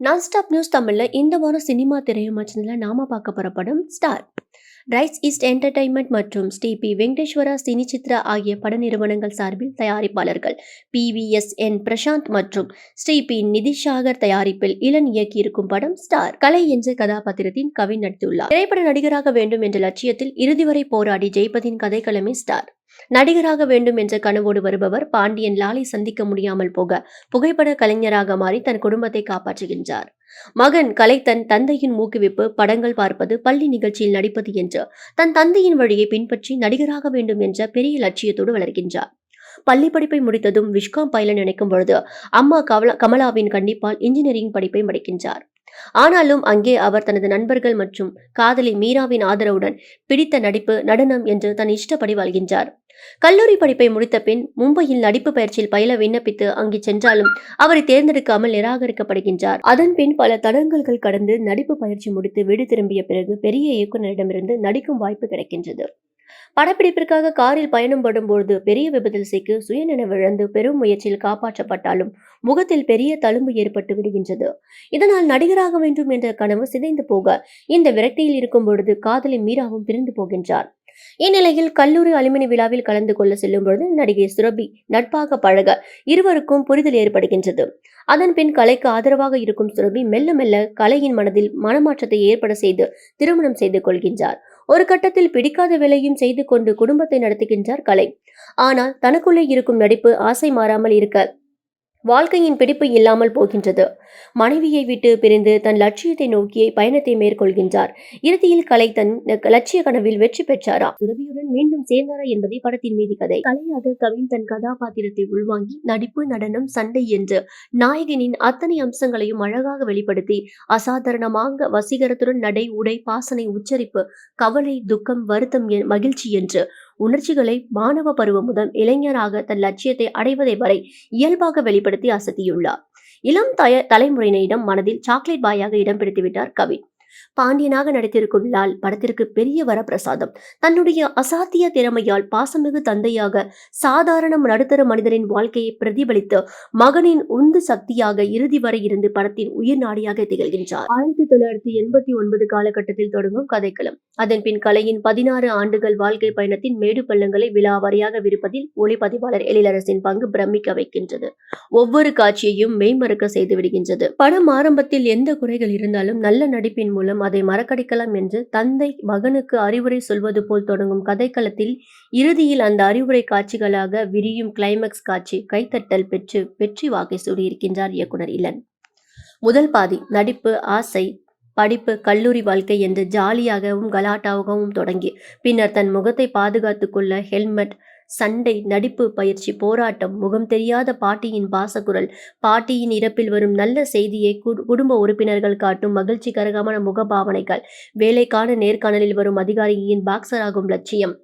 நான் stop news தமிழில் இந்த வாரம் சினிமா திரையமாச்சனில் நாம பார்க்க போகிற படம் ஸ்டார் ரைஸ் ஈஸ்ட் என்டர்டைன்மெண்ட் மற்றும் ஸ்ரீ பி வெங்கடேஸ்வரா சினி சித்ரா ஆகிய பட நிறுவனங்கள் சார்பில் தயாரிப்பாளர்கள் P V S N Prasanth மற்றும் ஸ்ரீ பி நிதிஷாகர் தயாரிப்பில் இளன் இயக்கியிருக்கும் படம் ஸ்டார் கலை என்ற கதாபாத்திரத்தின் கவின் நடித்துள்ளார். திரைப்பட நடிகராக வேண்டும் என்ற லட்சியத்தில் இறுதி வரை போராடி ஜெயிப்பதின் கதைக்களமே ஸ்டார் நடிகராக வேண்டும் என்ற கனவோடு வருபவர் பாண்டியன் லாலை சந்திக்க முடியாமல் போக புகைப்பட கலைஞராக மாறி தன் குடும்பத்தை காப்பாற்றுகின்றார். மகன் கலை தன் தந்தையின் ஊக்குவிப்பு படங்கள் பார்ப்பது பள்ளி நிகழ்ச்சியில் நடிப்பது என்று தன் தந்தையின் வழியை பின்பற்றி நடிகராக வேண்டும் என்ற பெரிய லட்சியத்தோடு வளர்கின்றார். பள்ளி படிப்பை முடித்ததும் விஷ்காம் பயில நினைக்கும் பொழுது அம்மா கமலாவின் கண்டிப்பால் இன்ஜினியரிங் படிப்பை முடிக்கின்றார். ஆனாலும் அங்கே அவர் தனது நண்பர்கள் மற்றும் காதலி மீராவின் ஆதரவுடன் பிடித்த நடிப்பு நடனம் என்று தன் இஷ்டப்படி வாழ்கின்றார். கல்லூரி படிப்பை முடித்த பின் மும்பையில் நடிப்பு பயிற்சியில் பயில விண்ணப்பித்து அங்கு சென்றாலும் அவரை தேர்ந்தெடுக்காமல் நிராகரிக்கப்படுகின்றார். அதன் பின் பல தடங்கல்கள் கடந்து நடிப்பு பயிற்சி முடித்து வீடு திரும்பிய பிறகு பெரிய இயக்குநரிடமிருந்து நடிக்கும் வாய்ப்பு கிடைக்கின்றது. படப்பிடிப்பிற்காக காரில் பயணம் படும்போது பெரிய விபத்தில் சிக்கி சுயநினைவிழந்து பெரும் முயற்சியில் காப்பாற்றப்பட்டாலும் முகத்தில் பெரிய தழும்பு ஏற்பட்டு விடுகின்றது. இதனால் நடிகராக வேண்டும் என்ற கனவு சிதைந்து போக இந்த விரக்தியில் இருக்கும் பொழுது காதலி மீராவும் பிரிந்து போகின்றார். இந்நிலையில் கல்லூரி அலுமினி விழாவில் கலந்து கொள்ள செல்லும் பொழுது நடிகை சுரபி நட்பாக பழக இருவருக்கும் புரிதல் ஏற்படுகின்றது. அதன் பின் கலைக்கு ஆதரவாக இருக்கும் சுரபி மெல்ல மெல்ல கலையின் மனதில் மனமாற்றத்தை ஏற்பட செய்து திருமணம் செய்து கொள்கின்றார். ஒரு கட்டத்தில் பிடிக்காத வேலையும் செய்து கொண்டு குடும்பத்தை நடத்துகின்றார் கலை. ஆனால் தனக்குள்ளே இருக்கும் நடிப்பு ஆசை மாறாமல் இருக்க வாழ்க்கையின் பிடிப்பு இல்லாமல் போகின்றது. மனைவியை விட்டு பிரிந்து தன் லட்சியத்தை நோக்கிய பயணத்தை மேற்கொள்கின்றார். இறுதியில் கலை தன் லட்சிய கனவில் வெற்றி பெற்றாரா? துறவியுடன் மீண்டும் சேர்ந்தாரா என்பதை படத்தின் மீது கதை. கலையாக கவின் தன் கதாபாத்திரத்தை உள்வாங்கி நடிப்பு நடனம் சண்டை என்று நாயகனின் அத்தனை அம்சங்களையும் அழகாக வெளிப்படுத்தி அசாதாரணமாக வசீகரத்துடன் நடை உடை பாசனை உச்சரிப்பு கவலை துக்கம் வருத்தம் மகிழ்ச்சி என்று உணர்ச்சிகளை மாணவ பருவம் முதல் இளைஞராக தன் லட்சியத்தை அடைவதை வரை இயல்பாக வெளிப்படுத்தி அசத்தியுள்ளார். இளம் தய தலைமுறையினரிடம் மனதில் சாக்லேட் பாயாக இடம் பிடித்துவிட்டார் கவின் பாண்டியனாக நடித்திருக்கும் லால் படத்திற்கு பெரிய வரப்பிரசாதம். தன்னுடைய அசாத்திய திறமையால் பாசமிகு தந்தையாக சாதாரண நடுத்தர மனிதரின் வாழ்க்கையை பிரதிபலித்து மகனின் உந்து சக்தியாக இறுதி வரை இருந்து படத்தின் உயிர் நாடியாக திகழ்கின்றார். ஆயிரத்தி தொள்ளாயிரத்தி எண்பத்தி ஒன்பது காலகட்டத்தில் தொடங்கும் கதைக்களம். அதன் பின் கலையின் பதினாறு ஆண்டுகள் வாழ்க்கை பயணத்தின் மேடு பள்ளங்களை விழாவாரியாக விருப்பதில் ஒளிப்பதிவாளர் எழிலரசின் பங்கு பிரமிக்க வைக்கின்றது. ஒவ்வொரு காட்சியையும் மெய்மறக்க செய்து விடுகின்றது. படம் ஆரம்பத்தில் எந்த குறைகள் இருந்தாலும் நல்ல நடிப்பின் மூலம் அதை மறக்கடிக்கலாம் என்று தந்தை மகனுக்கு அறிவுரை சொல்வது போல் தொடங்கும் கதைக்களத்தில் இறுதியில் அந்த அறிவுரை காட்சிகளாக விரியும் கிளைமேக்ஸ் காட்சி கைத்தட்டல் பெற்று வெற்றி வாக்கை சூடியிருக்கின்றார் இயக்குனர் இளன் முதல் பாதி நடிப்பு ஆசை படிப்பு கல்லூரி வாழ்க்கை என்று ஜாலியாகவும் கலாட்டாகவும் தொடங்கி பின்னர் தன் முகத்தை பாதுகாத்து கொள்ள ஹெல்மெட் சண்டை நடிப்பு பயிற்சி போராட்டம் முகம் தெரியாத பாட்டியின் பாசக்குரல் பாட்டியின் இறப்பில் வரும் நல்ல செய்தியை குடும்ப உறுப்பினர்கள் காட்டும் மகிழ்ச்சிகரமான முகபாவனைகள் வேலைக்கான நேர்காணலில் வரும் அதிகாரியின் பாக்ஸராகும் லட்சியம்.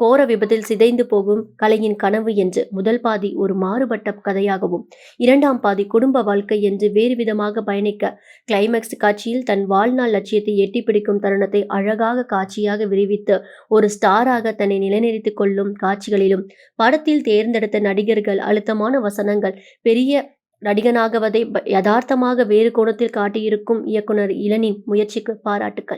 கோர விபத்தில் சிதைந்து போகும் கலையின் கனவு என்று முதல் பாதி ஒரு மாறுபட்ட கதையாகவும் இரண்டாம் பாதி குடும்ப வாழ்க்கை என்று வேறு விதமாக பயணிக்க கிளைமேக்ஸ் காட்சியில் தன் வாழ்நாள் லட்சியத்தை எட்டி பிடிக்கும் தருணத்தை அழகாக காட்சியாக விரிவித்து ஒரு ஸ்டாராக தன்னை நிலைநிறுத்திக் கொள்ளும் காட்சிகளிலும் படத்தில் தேர்ந்தெடுத்த நடிகர்கள் அழுத்தமான வசனங்கள் பெரிய நடிகனாகவதை யதார்த்தமாக வேறு கோணத்தில் காட்டியிருக்கும் இயக்குனர் இளனின் முயற்சிக்கு பாராட்டுக்கள்.